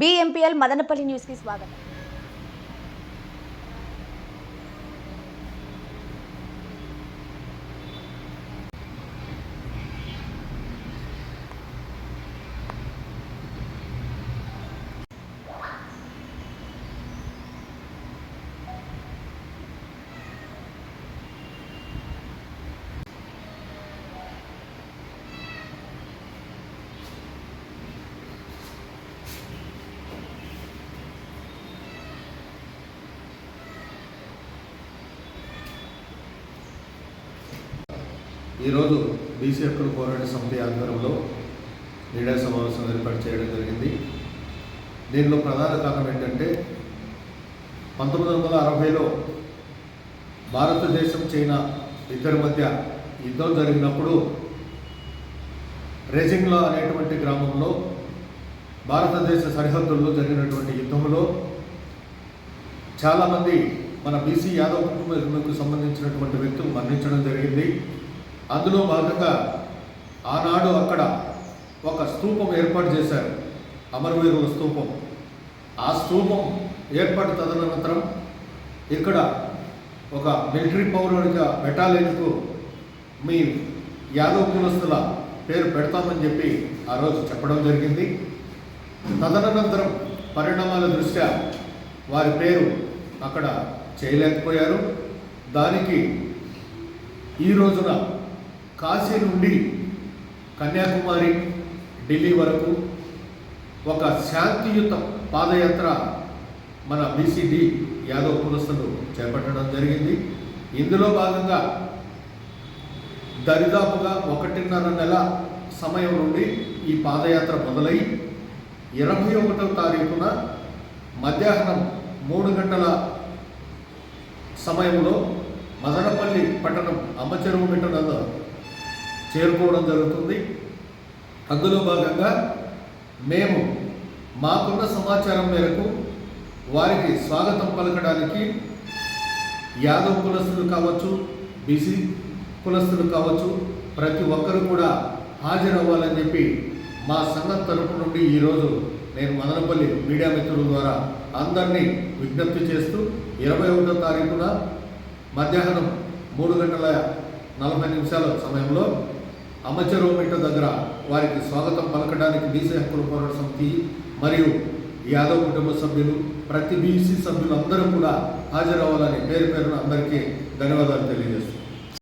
బిఎంపీఎల్ మదనపల్లి న్యూస్కి స్వాగతం. ఈరోజు బీసీ హక్కుల పోరాట సమితి ఆధ్వర్యంలో మీడియా సమావేశం ఏర్పాటు చేయడం జరిగింది. దీనిలో ప్రధాన కారణం ఏంటంటే పంతొమ్మిది వందల అరవైలో భారతదేశం చైనా ఇద్దరి మధ్య యుద్ధం జరిగినప్పుడు రేజింగ్లో అనేటువంటి గ్రామంలో భారతదేశ సరిహద్దుల్లో జరిగినటువంటి యుద్ధంలో చాలామంది మన బీసీ యాదవ్ కుటుంబానికి సంబంధించినటువంటి వ్యక్తులు మరణించడం జరిగింది. అందులో భాగంగా ఆనాడు అక్కడ ఒక స్తూపం ఏర్పాటు చేశారు. అమరవీరుల స్తూపం ఆ స్తూపం ఏర్పాటు తదనంతరం ఇక్కడ ఒక మిలిటరీ పౌరుడిగా బెటాలియన్కు మీ యాదవ్ కులస్తుల పేరు పెడతామని చెప్పి ఆ రోజు చెప్పడం జరిగింది. తదనంతరం పరిణామాల దృష్ట్యా వారి పేరు అక్కడ చేయలేకపోయారు. దానికి ఈ రోజున కాశీ నుండి కన్యాకుమారి ఢిల్లీ వరకు ఒక శాంతియుత పాదయాత్ర మన బీసీడీ యాదవ్ కులస్తులు చేపట్టడం జరిగింది. ఇందులో భాగంగా దరిదాపుగా ఒకటిన్నర నెల సమయం నుండి ఈ పాదయాత్ర మొదలై ఇరవై ఒకటవ తారీఖున మధ్యాహ్నం మూడు గంటల సమయంలో మదనపల్లి పట్టణం అమ్మచెరువు మిట్టనంద చేరుకోవడం జరుగుతుంది. అందులో భాగంగా మేము మాకున్న సమాచారం మేరకు వారికి స్వాగతం పలకడానికి యాదవ్ కులస్తులు కావచ్చు బీసీ కులస్తులు కావచ్చు ప్రతి ఒక్కరు కూడా హాజరవ్వాలని చెప్పి మా సంఘం తరపు నుండి ఈరోజు నేను మదనపల్లి మీడియా మిత్రుల ద్వారా అందరినీ విజ్ఞప్తి చేస్తూ ఇరవై ఒకటో తారీఖున మధ్యాహ్నం మూడు గంటల నలభై నిమిషాల సమయంలో అమచరోమిట దగ్గర వారికి స్వాగతం పలకడానికి బీసీ హక్కుల పోరాట సమితి మరియు యాదవ్ కుటుంబ సభ్యులు ప్రతి బీసీ సభ్యులు అందరూ కూడా హాజరవ్వాలని పేరు పేరున అందరికీ ధన్యవాదాలు తెలియజేస్తున్నాను